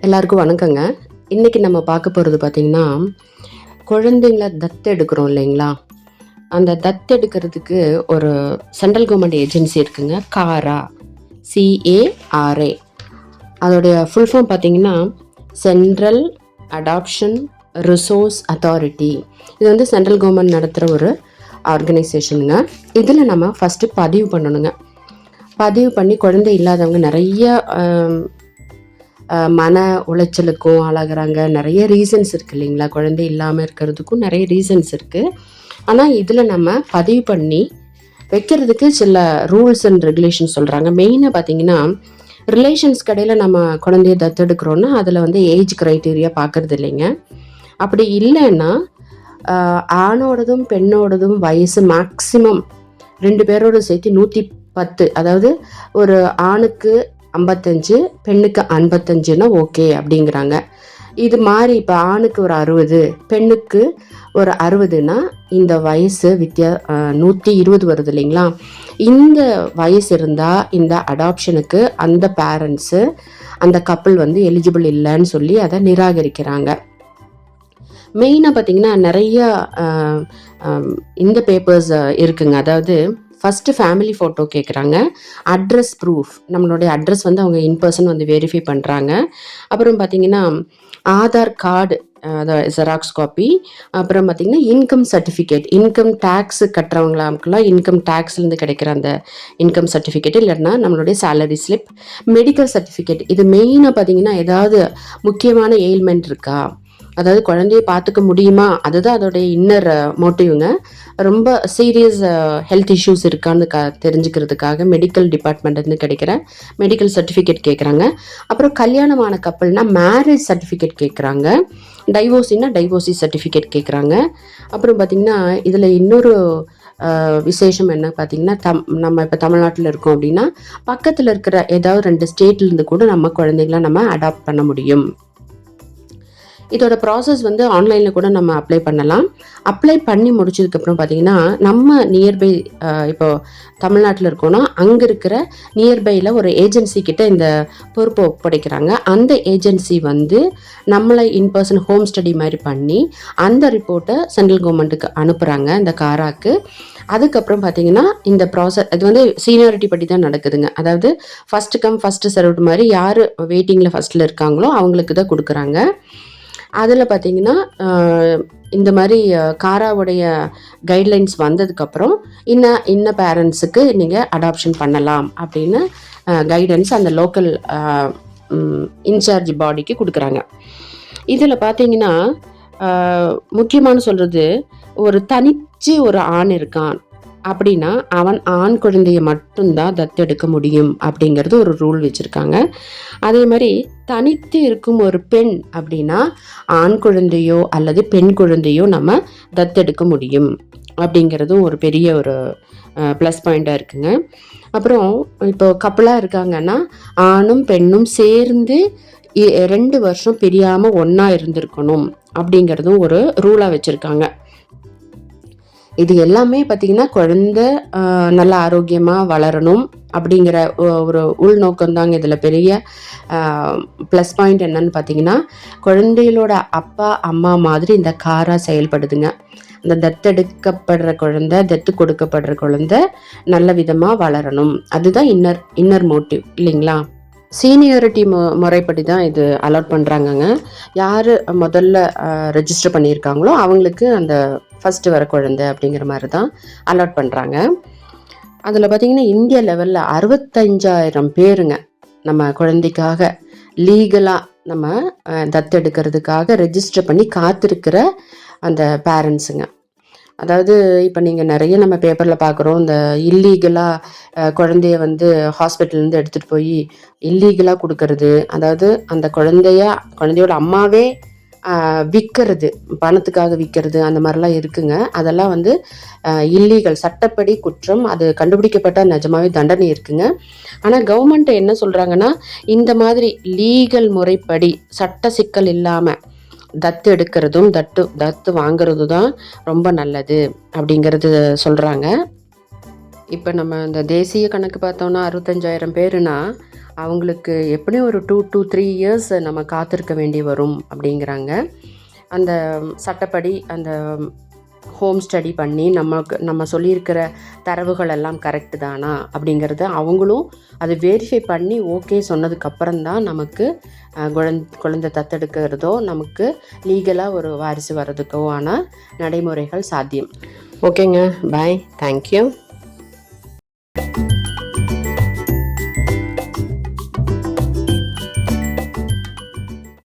எல்லாருக்கும் வணக்கங்க. இன்றைக்கி நம்ம பார்க்க போகிறது பார்த்திங்கன்னா குழந்தைங்கள தத்தெடுக்கிறோம் இல்லைங்களா? அந்த தத்தெடுக்கிறதுக்கு ஒரு சென்ட்ரல் கவர்மெண்ட் ஏஜென்சி இருக்குங்க. காரா. சிஏஆர்ஏ அதோடைய ஃபுல் ஃபார்ம் பார்த்திங்கன்னா சென்ட்ரல் அடாப்ஷன் ரிசோர்ஸ் அத்தாரிட்டி இது வந்து சென்ட்ரல் கவர்மெண்ட் நடத்துகிற ஒரு ஆர்கனைசேஷனுங்க இதில் நம்ம ஃபஸ்ட்டு பதிவு பண்ணணுங்க. பதிவு பண்ணி குழந்தை இல்லாதவங்க நிறைய மன உளைச்சலுக்கும் ஆளாகிறாங்க. நிறைய ரீசன்ஸ் இருக்குது இல்லைங்களா? குழந்தை இல்லாமல் இருக்கிறதுக்கும் நிறைய ரீசன்ஸ் இருக்குது ஆனால் இதில் நம்ம பதிவு பண்ணி வைக்கிறதுக்கு சில ரூல்ஸ் அண்ட் ரெகுலேஷன் சொல்கிறாங்க மெயினாக பார்த்தீங்கன்னா ரிலேஷன்ஸ் கடையில் நம்ம குழந்தைய தத்தெடுக்கிறோன்னா அதில் வந்து ஏஜ் க்ரைட்டீரியா பார்க்கறது இல்லைங்க அப்படி இல்லைன்னா ஆணோடதும் பெண்ணோடதும் வயசு மேக்சிமம் ரெண்டு பேரோட சேர்த்து நூற்றி பத்து அதாவது ஒரு ஆணுக்கு ஐம்பத்தஞ்சு பெண்ணுக்கு ஐம்பத்தஞ்சுன்னா ஓகே அப்படிங்கிறாங்க. இது மாதிரி இப்போ ஆணுக்கு ஒரு அறுபது பெண்ணுக்கு ஒரு அறுபதுன்னா இந்த வயசு வித்தியா நூற்றி இருபது வருது இல்லைங்களா? இந்த வயசு இருந்தால் இந்த அடாப்ஷனுக்கு அந்த பேரண்ட்ஸு அந்த கப்பல் வந்து எலிஜிபிள் இல்லைன்னு சொல்லி அதை நிராகரிக்கிறாங்க. மெயினாக பார்த்தீங்கன்னா நிறைய இந்த பேப்பர்ஸ் இருக்குங்க. அதாவது ஃபஸ்ட்டு ஃபேமிலி ஃபோட்டோ கேட்குறாங்க அட்ரஸ் ப்ரூஃப் நம்மளுடைய அட்ரஸ் வந்து அவங்க இன் பர்சன் வந்து வெரிஃபை பண்ணுறாங்க அப்புறம் பார்த்தீங்கன்னா ஆதார் கார்டு அதாவது ஜெராக்ஸ் காப்பி அப்புறம் பார்த்தீங்கன்னா இன்கம் சர்டிஃபிகேட் இன்கம் டேக்ஸ் கட்டுறவங்களுக்கெல்லாம் இன்கம் டேக்ஸ்லேருந்து கிடைக்கிற அந்த இன்கம் சர்டிஃபிகேட் இல்லைன்னா நம்மளுடைய சேலரி ஸ்லிப் மெடிக்கல் சர்டிஃபிகேட் இது மெயினாக பார்த்தீங்கன்னா ஏதாவது முக்கியமான எயில்மெண்ட் இருக்கா? அதாவது குழந்தைய பார்த்துக்க முடியுமா? அதுதான் அதோடைய இன்னர் மோட்டிவ்ங்க. ரொம்ப சீரியஸ் ஹெல்த் இஷ்யூஸ் இருக்கான்னு க தெரிஞ்சுக்கிறதுக்காக மெடிக்கல் டிபார்ட்மெண்ட்லேருந்து கிடைக்கிற மெடிக்கல் சர்டிஃபிகேட் கேட்குறாங்க. அப்புறம் கல்யாணமான கப்பல்னா மேரேஜ் சர்டிஃபிகேட் கேட்குறாங்க. டைவோர்ஸின்னா டைவோர்ஸி சர்டிஃபிகேட் கேட்குறாங்க. அப்புறம் பார்த்திங்கன்னா இதில் இன்னொரு விசேஷம் என்ன பார்த்தீங்கன்னா தம் நம்ம இப்போ தமிழ்நாட்டில் இருக்கோம் அப்படின்னா பக்கத்தில் இருக்கிற ஏதாவது ரெண்டு ஸ்டேட்லேருந்து கூட நம்ம குழந்தைங்கள நம்ம அடாப்ட் பண்ண முடியும். இதோட ப்ராசஸ் வந்து ஆன்லைனில் கூட நம்ம அப்ளை பண்ணலாம். அப்ளை பண்ணி முடிச்சதுக்கப்புறம் பார்த்தீங்கன்னா நம்ம நியர்பை இப்போ தமிழ்நாட்டில் இருக்கோன்னா அங்கே இருக்கிற நியர்பையில் ஒரு ஏஜென்சி கிட்ட இந்த பொறுப்பை ஒப்படைக்கிறாங்க. அந்த ஏஜென்சி வந்து நம்மளை இன் பர்சன் ஹோம் ஸ்டடி மாதிரி பண்ணி அந்த ரிப்போர்ட்டை சென்ட்ரல் கவர்மெண்ட்டுக்கு அனுப்புகிறாங்க இந்த காராக்கு. அதுக்கப்புறம் பார்த்தீங்கன்னா இந்த ப்ராசஸ் இது வந்து சீனியாரிட்டி படி தான் நடக்குதுங்க. அதாவது ஃபஸ்ட்டு கம் ஃபஸ்ட்டு சர்வ்டு மாதிரி யார் வெயிட்டிங்கில் ஃபஸ்ட்டில் இருக்காங்களோ அவங்களுக்கு தான் கொடுக்குறாங்க. அதில் பார்த்தீங்கன்னா இந்த மாதிரி காராவுடைய கைட்லைன்ஸ் வந்ததுக்கப்புறம் இன்ன இன்ன பேரண்ட்ஸுக்கு நீங்கள் அடாப்ஷன் பண்ணலாம் அப்படின்னு கைடன்ஸ் அந்த லோக்கல் இன்சார்ஜ் பாடிக்கு கொடுக்குறாங்க. இதில் பார்த்தீங்கன்னா முக்கியமான சொல்கிறது ஒரு தனிச்சு ஒரு ஆண் இருக்கான். அப்படின்னா அவன் ஆண் குழந்தைய மட்டும்தான் தத்தெடுக்க முடியும் அப்படிங்கிறது ஒரு ரூல் வச்சுருக்காங்க. அதே மாதிரி தனித்து இருக்கும் ஒரு பெண் அப்படின்னா ஆண் குழந்தையோ அல்லது பெண் குழந்தையோ நம்ம தத்தெடுக்க முடியும் அப்படிங்கிறதும் ஒரு பெரிய ஒரு ப்ளஸ் பாயிண்ட்டாக இருக்குங்க. அப்புறம் இப்போ கப்பலாக இருக்காங்கன்னா ஆணும் பெண்ணும் சேர்ந்து ரெண்டு வருஷம் பிரியாமல் ஒன்றா இருந்திருக்கணும் அப்படிங்கிறதும் ஒரு ரூலாக வச்சுருக்காங்க. இது எல்லாமே பார்த்திங்கன்னா குழந்த நல்ல ஆரோக்கியமாக வளரணும் அப்படிங்கிற ஒரு உள்நோக்கம் தாங்க இதில் பெரிய ப்ளஸ் பாயிண்ட் என்னன்னு பார்த்தீங்கன்னா குழந்தைகளோட அப்பா அம்மா மாதிரி இந்த காராக செயல்படுதுங்க. அந்த தத்தெடுக்கப்படுற குழந்த தத்து கொடுக்கப்படுற குழந்த நல்ல விதமாக வளரணும். அதுதான் இன்னர் இன்னர் மோட்டிவ் இல்லைங்களா? சீனியாரிட்டி மு முறைப்படி தான் இது அலாட் பண்ணுறாங்கங்க யார் முதல்ல ரெஜிஸ்டர் பண்ணியிருக்காங்களோ அவங்களுக்கு அந்த ஃபஸ்ட்டு வர குழந்தை அப்படிங்கிற மாதிரி தான் அலாட் பண்ணுறாங்க அதில் பார்த்தீங்கன்னா இந்திய லெவலில் அறுபத்தஞ்சாயிரம் பேருங்க நம்ம குழந்தைக்காக லீகலாக நம்ம தத்தெடுக்கிறதுக்காக ரெஜிஸ்டர் பண்ணி காத்திருக்கிற அந்த பேரண்ட்ஸுங்க அதாவது இப்போ நீங்கள் நிறைய நம்ம பேப்பரில் பார்க்குறோம் இந்த இல்லீகலாக குழந்தைய வந்து ஹாஸ்பிட்டல்லேருந்து எடுத்துகிட்டு போய் இல்லீகலாக கொடுக்கறது. அதாவது அந்த குழந்தைய குழந்தையோட அம்மாவே விற்கிறது பணத்துக்காக விற்கிறது அந்த மாதிரிலாம் இருக்குங்க. அதெல்லாம் வந்து இல்லீகல் சட்டப்படி குற்றம் அது கண்டுபிடிக்கப்பட்ட நிஜமாவே தண்டனை இருக்குங்க. ஆனால் கவர்மெண்ட் என்ன சொல்கிறாங்கன்னா இந்த மாதிரி லீகல் முறைப்படி சட்ட சிக்கல் இல்லாமல் தத்து எடுக்கிறதும் தட்டு தத்து வாங்கிறது தான் ரொம்ப நல்லது அப்படிங்கிறது சொல்கிறாங்க இப்போ நம்ம இந்த தேசிய கணக்கு பார்த்தோம்னா அறுபத்தஞ்சாயிரம் பேருனா அவங்களுக்கு எப்படியும் ஒரு டூ டூ த்ரீ இயர்ஸ் நம்ம காத்திருக்க வேண்டி வரும் அப்படிங்கிறாங்க. அந்த சட்டப்படி அந்த ஹோம் ஸ்டடி பண்ணி நமக்கு நம்ம சொல்லியிருக்கிற தரவுகள் எல்லாம் கரெக்டு தானா அப்படிங்கிறத அவங்களும் அதை வெரிஃபை பண்ணி ஓகே சொன்னதுக்கப்புறம் தான் நமக்கு குழந் குழந்தை குழந்தை தத்தெடுக்கிறதோ நமக்கு லீகலாக ஒரு வாரிசு வர்றதுக்கோ ஆன நடைமுறைகள் சாத்தியம். ஓகேங்க பாய் தேங்க்யூ